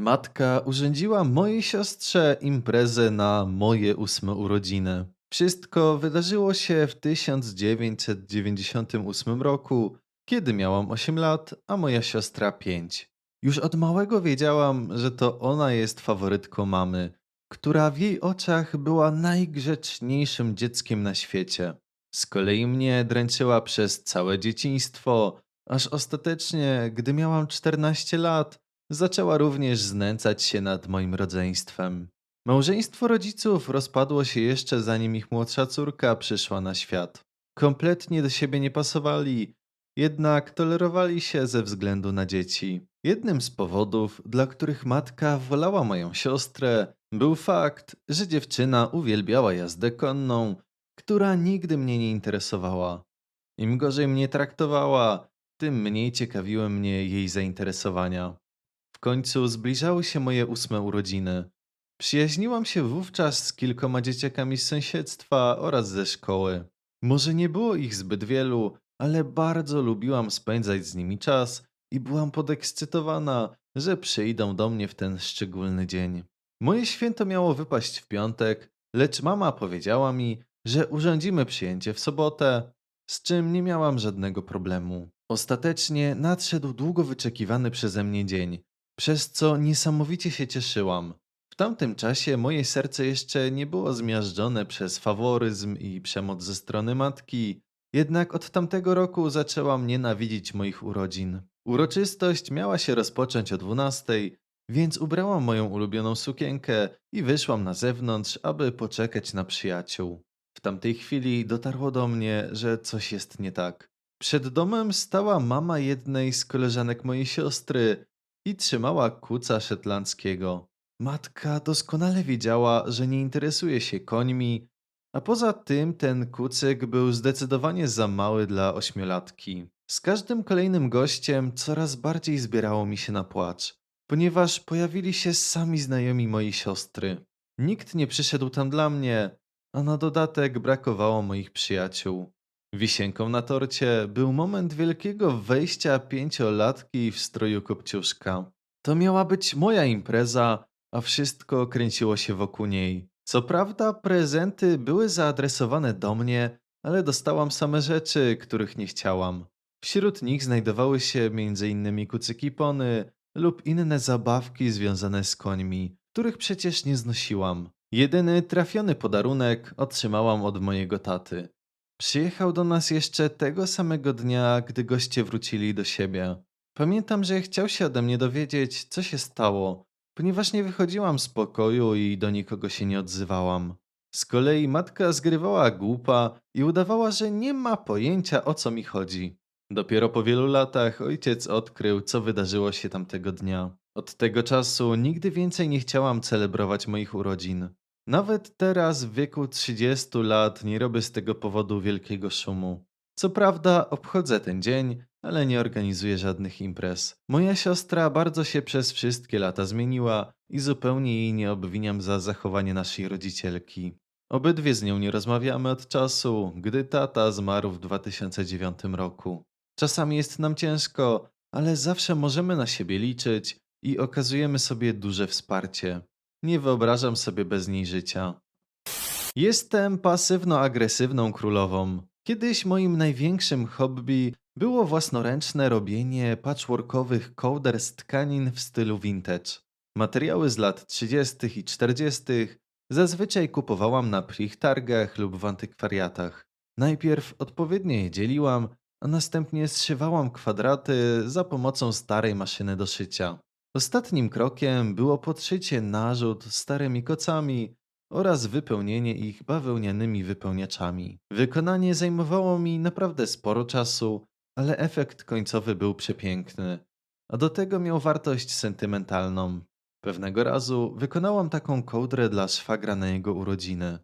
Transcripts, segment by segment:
Matka urządziła mojej siostrze imprezę na moje ósme urodziny. Wszystko wydarzyło się w 1998 roku, kiedy miałam 8 lat, a moja siostra 5. Już od małego wiedziałam, że to ona jest faworytką mamy, która w jej oczach była najgrzeczniejszym dzieckiem na świecie. Z kolei mnie dręczyła przez całe dzieciństwo, aż ostatecznie, gdy miałam 14 lat, zaczęła również znęcać się nad moim rodzeństwem. Małżeństwo rodziców rozpadło się jeszcze zanim ich młodsza córka przyszła na świat. Kompletnie do siebie nie pasowali, jednak tolerowali się ze względu na dzieci. Jednym z powodów, dla których matka wolała moją siostrę, był fakt, że dziewczyna uwielbiała jazdę konną, która nigdy mnie nie interesowała. Im gorzej mnie traktowała, tym mniej ciekawiły mnie jej zainteresowania. Końcu zbliżały się moje ósme urodziny. Przyjaźniłam się wówczas z kilkoma dzieciakami z sąsiedztwa oraz ze szkoły. Może nie było ich zbyt wielu, ale bardzo lubiłam spędzać z nimi czas i byłam podekscytowana, że przyjdą do mnie w ten szczególny dzień. Moje święto miało wypaść w piątek, lecz mama powiedziała mi, że urządzimy przyjęcie w sobotę, z czym nie miałam żadnego problemu. Ostatecznie nadszedł długo wyczekiwany przeze mnie dzień, przez co niesamowicie się cieszyłam. W tamtym czasie moje serce jeszcze nie było zmiażdżone przez faworyzm i przemoc ze strony matki, jednak od tamtego roku zaczęłam nienawidzić moich urodzin. Uroczystość miała się rozpocząć o 12, więc ubrałam moją ulubioną sukienkę i wyszłam na zewnątrz, aby poczekać na przyjaciół. W tamtej chwili dotarło do mnie, że coś jest nie tak. Przed domem stała mama jednej z koleżanek mojej siostry i trzymała kuca szetlandzkiego. Matka doskonale wiedziała, że nie interesuje się końmi, a poza tym ten kucyk był zdecydowanie za mały dla ośmiolatki. Z każdym kolejnym gościem coraz bardziej zbierało mi się na płacz, ponieważ pojawili się sami znajomi mojej siostry. Nikt nie przyszedł tam dla mnie, a na dodatek brakowało moich przyjaciół. Wisienką na torcie był moment wielkiego wejścia pięciolatki w stroju kopciuszka. To miała być moja impreza, a wszystko kręciło się wokół niej. Co prawda, prezenty były zaadresowane do mnie, ale dostałam same rzeczy, których nie chciałam. Wśród nich znajdowały się m.in. kucyki pony lub inne zabawki związane z końmi, których przecież nie znosiłam. Jedyny trafiony podarunek otrzymałam od mojego taty. Przyjechał do nas jeszcze tego samego dnia, gdy goście wrócili do siebie. Pamiętam, że chciał się ode mnie dowiedzieć, co się stało, ponieważ nie wychodziłam z pokoju i do nikogo się nie odzywałam. Z kolei matka zgrywała głupa i udawała, że nie ma pojęcia o co mi chodzi. Dopiero po wielu latach ojciec odkrył, co wydarzyło się tamtego dnia. Od tego czasu nigdy więcej nie chciałam celebrować moich urodzin. Nawet teraz w wieku 30 lat nie robię z tego powodu wielkiego szumu. Co prawda obchodzę ten dzień, ale nie organizuję żadnych imprez. Moja siostra bardzo się przez wszystkie lata zmieniła i zupełnie jej nie obwiniam za zachowanie naszej rodzicielki. Obydwie z nią nie rozmawiamy od czasu, gdy tata zmarł w 2009 roku. Czasami jest nam ciężko, ale zawsze możemy na siebie liczyć i okazujemy sobie duże wsparcie. Nie wyobrażam sobie bez niej życia. Jestem pasywno-agresywną królową. Kiedyś moim największym hobby było własnoręczne robienie patchworkowych kołder z tkanin w stylu vintage. Materiały z lat 30. i 40. zazwyczaj kupowałam na plich targach lub w antykwariatach. Najpierw odpowiednio je dzieliłam, a następnie zszywałam kwadraty za pomocą starej maszyny do szycia. Ostatnim krokiem było podszycie narzut starymi kocami oraz wypełnienie ich bawełnianymi wypełniaczami. Wykonanie zajmowało mi naprawdę sporo czasu, ale efekt końcowy był przepiękny, a do tego miał wartość sentymentalną. Pewnego razu wykonałam taką kołdrę dla szwagra na jego urodziny.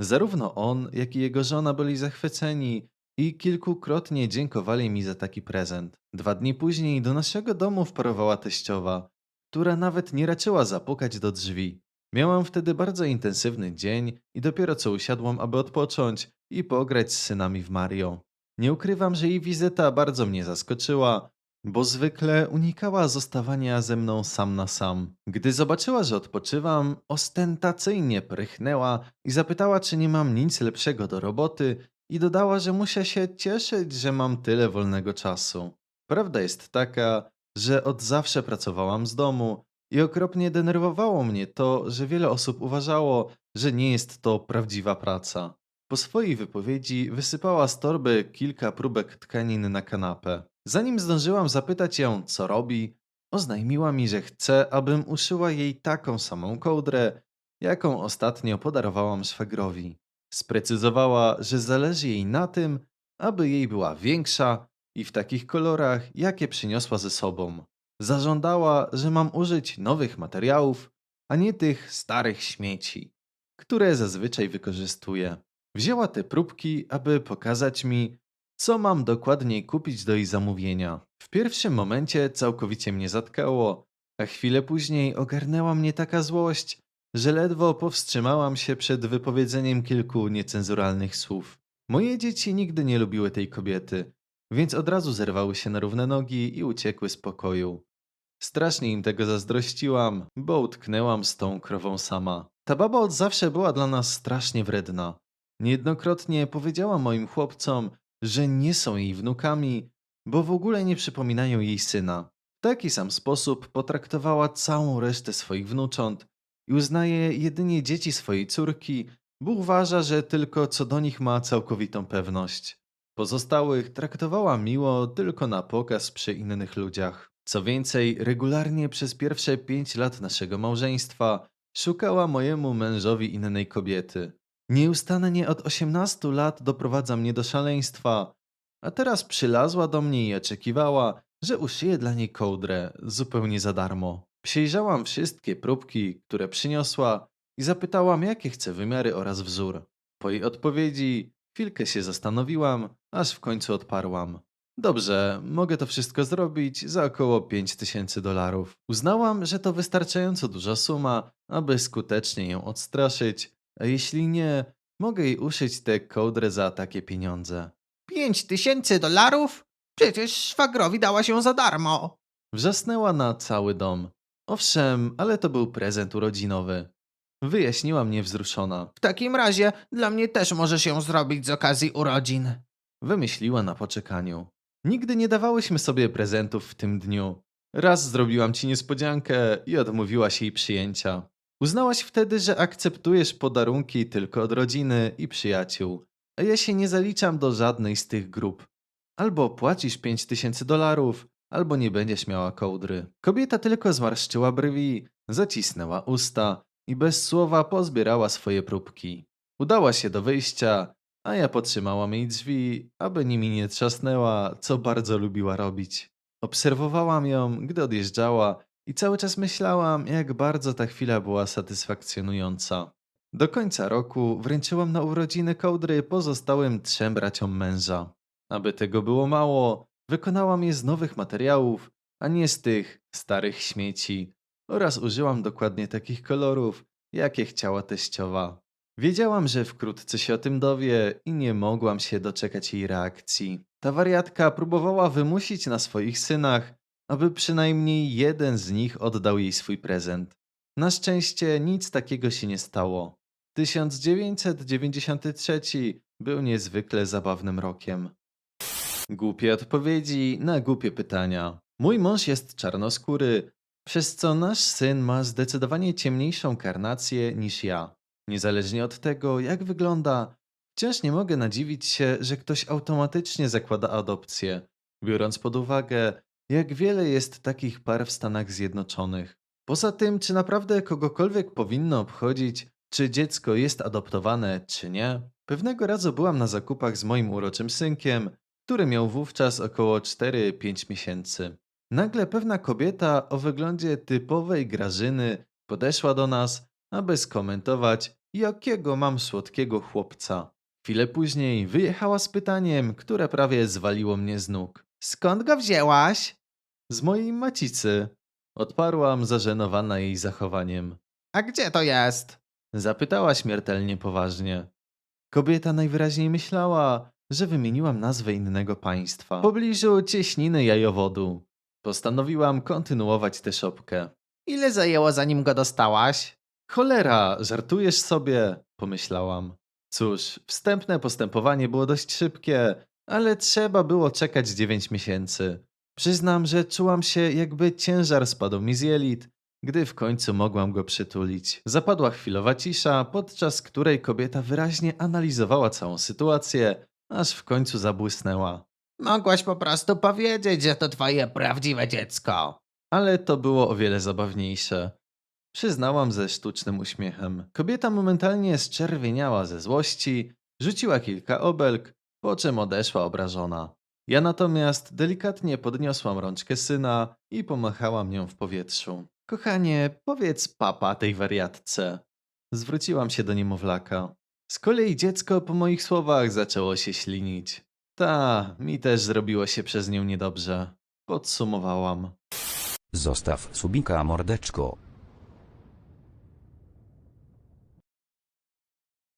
Zarówno on, jak i jego żona byli zachwyceni i kilkukrotnie dziękowali mi za taki prezent. Dwa dni później do naszego domu wparowała teściowa, która nawet nie raczyła zapukać do drzwi. Miałam wtedy bardzo intensywny dzień i dopiero co usiadłam, aby odpocząć i pograć z synami w Mario. Nie ukrywam, że jej wizyta bardzo mnie zaskoczyła, bo zwykle unikała zostawania ze mną sam na sam. Gdy zobaczyła, że odpoczywam, ostentacyjnie prychnęła i zapytała, czy nie mam nic lepszego do roboty i dodała, że muszę się cieszyć, że mam tyle wolnego czasu. Prawda jest taka, że od zawsze pracowałam z domu i okropnie denerwowało mnie to, że wiele osób uważało, że nie jest to prawdziwa praca. Po swojej wypowiedzi wysypała z torby kilka próbek tkanin na kanapę. Zanim zdążyłam zapytać ją, co robi, oznajmiła mi, że chce, abym uszyła jej taką samą kołdrę, jaką ostatnio podarowałam szwagrowi. Sprecyzowała, że zależy jej na tym, aby jej była większa i w takich kolorach, jakie przyniosła ze sobą. Zażądała, że mam użyć nowych materiałów, a nie tych starych śmieci, które zazwyczaj wykorzystuję. Wzięła te próbki, aby pokazać mi, co mam dokładniej kupić do jej zamówienia. W pierwszym momencie całkowicie mnie zatkało, a chwilę później ogarnęła mnie taka złość, że ledwo powstrzymałam się przed wypowiedzeniem kilku niecenzuralnych słów. Moje dzieci nigdy nie lubiły tej kobiety, więc od razu zerwały się na równe nogi i uciekły z pokoju. Strasznie im tego zazdrościłam, bo utknęłam z tą krową sama. Ta baba od zawsze była dla nas strasznie wredna. Niejednokrotnie powiedziała moim chłopcom, że nie są jej wnukami, bo w ogóle nie przypominają jej syna. W taki sam sposób potraktowała całą resztę swoich wnucząt i uznaje jedynie dzieci swojej córki, bo uważa, że tylko co do nich ma całkowitą pewność. Pozostałych traktowała miło tylko na pokaz przy innych ludziach. Co więcej, regularnie przez pierwsze pięć lat naszego małżeństwa szukała mojemu mężowi innej kobiety. Nieustannie od 18 lat doprowadza mnie do szaleństwa, a teraz przylazła do mnie i oczekiwała, że uszyję dla niej kołdrę zupełnie za darmo. Przejrzałam wszystkie próbki, które przyniosła i zapytałam, jakie chce wymiary oraz wzór. Po jej odpowiedzi chwilkę się zastanowiłam, aż w końcu odparłam. Dobrze, mogę to wszystko zrobić za około 5000 dolarów. Uznałam, że to wystarczająco duża suma, aby skutecznie ją odstraszyć, a jeśli nie, mogę jej uszyć tę kołdrę za takie pieniądze. Pięć tysięcy dolarów? Przecież szwagrowi dała się za darmo. Wrzasnęła na cały dom. Owszem, ale to był prezent urodzinowy. Wyjaśniła mnie wzruszona. W takim razie dla mnie też może się zrobić z okazji urodzin. Wymyśliła na poczekaniu. Nigdy nie dawałyśmy sobie prezentów w tym dniu. Raz zrobiłam ci niespodziankę i odmówiłaś jej przyjęcia. Uznałaś wtedy, że akceptujesz podarunki tylko od rodziny i przyjaciół, a ja się nie zaliczam do żadnej z tych grup. Albo płacisz 5000 dolarów, albo nie będziesz miała kołdry. Kobieta tylko zmarszczyła brwi, zacisnęła usta i bez słowa pozbierała swoje próbki. Udała się do wyjścia, a ja podtrzymałam jej drzwi, aby nimi nie trzasnęła, co bardzo lubiła robić. Obserwowałam ją, gdy odjeżdżała i cały czas myślałam, jak bardzo ta chwila była satysfakcjonująca. Do końca roku wręczyłam na urodziny kołdry pozostałym trzem braciom męża. Aby tego było mało, wykonałam je z nowych materiałów, a nie z tych starych śmieci oraz użyłam dokładnie takich kolorów, jakie chciała teściowa. Wiedziałam, że wkrótce się o tym dowie i nie mogłam się doczekać jej reakcji. Ta wariatka próbowała wymusić na swoich synach, aby przynajmniej jeden z nich oddał jej swój prezent. Na szczęście nic takiego się nie stało. 1993 był niezwykle zabawnym rokiem. Głupie odpowiedzi na głupie pytania. Mój mąż jest czarnoskóry, przez co nasz syn ma zdecydowanie ciemniejszą karnację niż ja. Niezależnie od tego, jak wygląda, wciąż nie mogę nadziwić się, że ktoś automatycznie zakłada adopcję, biorąc pod uwagę, jak wiele jest takich par w Stanach Zjednoczonych. Poza tym, czy naprawdę kogokolwiek powinno obchodzić, czy dziecko jest adoptowane, czy nie? Pewnego razu byłam na zakupach z moim uroczym synkiem, który miał wówczas około 4-5 miesięcy. Nagle pewna kobieta o wyglądzie typowej Grażyny podeszła do nas, aby skomentować, jakiego mam słodkiego chłopca. Chwilę później wyjechała z pytaniem, które prawie zwaliło mnie z nóg. Skąd go wzięłaś? Z mojej macicy. Odparłam zażenowana jej zachowaniem. A gdzie to jest? Zapytała śmiertelnie poważnie. Kobieta najwyraźniej myślała, że wymieniłam nazwę innego państwa. W pobliżu cieśniny jajowodu. Postanowiłam kontynuować tę szopkę. Ile zajęło zanim go dostałaś? Cholera, żartujesz sobie, pomyślałam. Cóż, wstępne postępowanie było dość szybkie, ale trzeba było czekać 9 miesięcy. Przyznam, że czułam się, jakby ciężar spadł mi z jelit, gdy w końcu mogłam go przytulić. Zapadła chwilowa cisza, podczas której kobieta wyraźnie analizowała całą sytuację, aż w końcu zabłysnęła. Mogłaś po prostu powiedzieć, że to twoje prawdziwe dziecko. Ale to było o wiele zabawniejsze. Przyznałam ze sztucznym uśmiechem. Kobieta momentalnie zczerwieniała ze złości, rzuciła kilka obelg, po czym odeszła obrażona. Ja natomiast delikatnie podniosłam rączkę syna i pomachałam nią w powietrzu. Kochanie, powiedz papa tej wariatce. Zwróciłam się do niemowlaka. Z kolei dziecko po moich słowach zaczęło się ślinić. Ta, mi też zrobiło się przez nią niedobrze. Podsumowałam. Zostaw subika mordeczko.